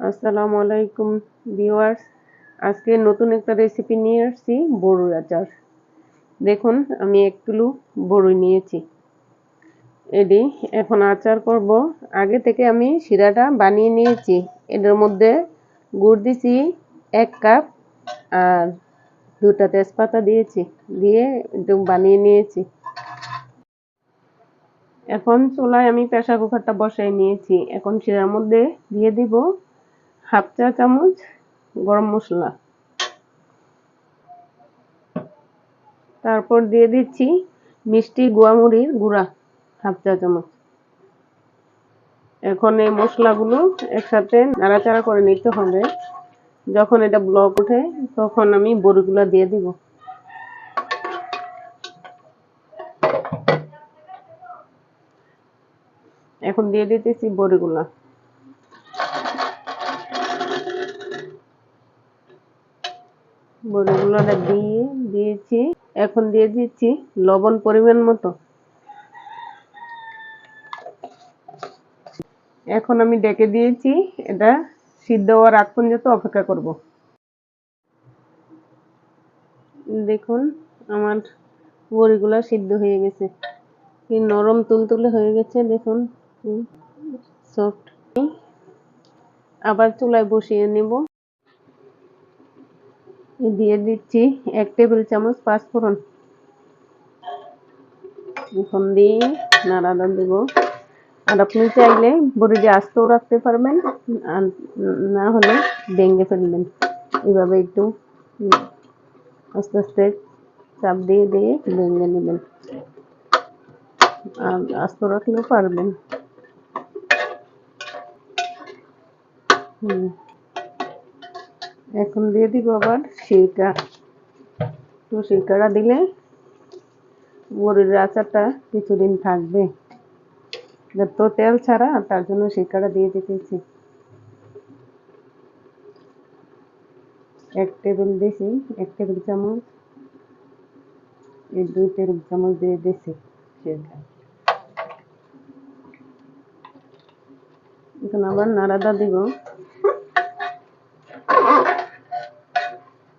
আসসালামু আলাইকুম ভিউয়ার্স। আজকে নতুন একটা রেসিপি নিয়ে আসছি, বড়ুর আচার। দেখুন, আমি এক কিলো বড়ই নিয়েছি। এটি এখন আচার করব। আগে থেকে আমি শিরাটা বানিয়ে নিয়েছি। এটার মধ্যে গুড় দিছি এক কাপ আর দুটা তেজপাতা দিয়েছি, দিয়ে একটু বানিয়ে নিয়েছি। এখন চুলায় আমি প্রেসার কুকারটা বসাই নিয়েছি। এখন শিরার মধ্যে দিয়ে দিব হাফ চা চামচ গরম মশলা। তারপর দিয়ে দিচ্ছি মিষ্টি গোয়ামুড়ির গুঁড়া, হাফ চা চামচ। এখন এই মশলাগুলো একসাথে নাড়াচাড়া করে নিতে হবে। যখন এটা ব্লক ওঠে, তখন আমি বড়িগুলো দিয়ে দিব। এখন দিয়ে দিতেছি বড়িগুলা। বড়িগুলোটা দিয়ে দিয়েছি। এখন দিয়ে দিচ্ছি লবণ পরিমাণ মতো। এখন আমি ডেকে দিয়েছি, এটা সিদ্ধ হওয়ার আগ পর্যন্ত অপেক্ষা করব। দেখুন, আমার বড়িগুলো সিদ্ধ হয়ে গেছে। কি নরম তুলতুলে হয়ে গেছে, দেখুন। সফট আবার চুলায় বসিয়ে নেব। দিয়ে দিচ্ছি এক টেবিল চামচ পাঁচফোড়ন। এখন দিয়ে নাড়াদা দেব। আর আপনি চাইলে বড়ি দিয়ে আস্তেও রাখতে পারবেন, আর না হলে ভেঙে ফেলবেন। এভাবে একটু আস্তে আস্তে চাপ দিয়ে দিয়ে ভেঙে নেবেন। আর আস্ত রাখলেও পারবেন। হুম। এখন দিয়ে দিব আবার সিরকা তো সিরকাটা দিলে বড়ির আচারটা কিছুদিন থাকবে। তো তেল ছাড়া, তার জন্য সিরকাটা দিয়ে দিতেছি। এক টেবিল দিয়েছি এক টেবিল চামচ। এই দুই টেবিল চামচ দিয়ে দিয়েছি সিরকা এখন আবার নাড়াদা দিব।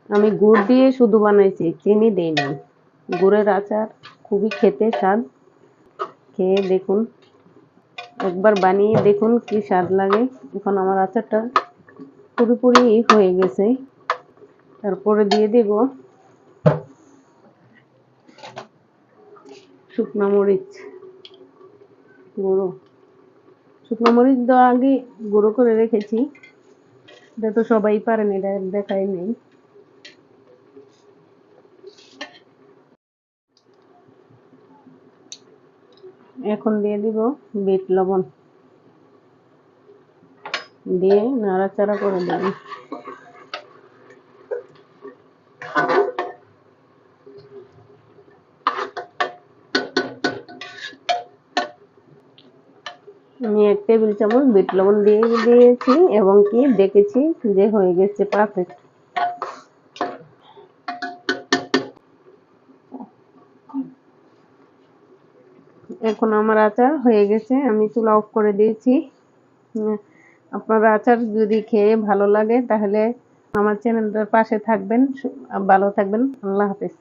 আমি গুড় দিয়ে শুধু বানাইছি চিনি দেইনি গুড়ের আচার খুবই খেতে স্বাদ। খেয়ে দেখুন। একবার বানিয়ে দেখুন কি স্বাদ লাগে। এখন আমার আচারটা পুরোপুরি হয়ে গেছে। তারপরে দিয়ে দেব শুকনো মরিচ। গুঁড়ো। শুকনো মরিচ দেওয়া আগে গুঁড়ো করে রেখেছি। এটা তো সবাই পারেন এটা দেখাই নেই। এখন দিয়ে দিব বিট লবণ। দিয়ে নাড়াচাড়া করে দেব। আমি এক টেবিল চামচ বিট লবণ দিয়ে দিয়েছি এবং কি দেখেছি যে হয়ে গেছে পারফেক্ট এখন আমার আচার হয়ে গেছে, আমি চুলা অফ করে দিয়েছি। আপনার আচার যদি খেয়ে ভালো লাগে তাহলে আমার চ্যানেলটার পাশে থাকবেন ভালো থাকবেন, আল্লাহ হাফেজ।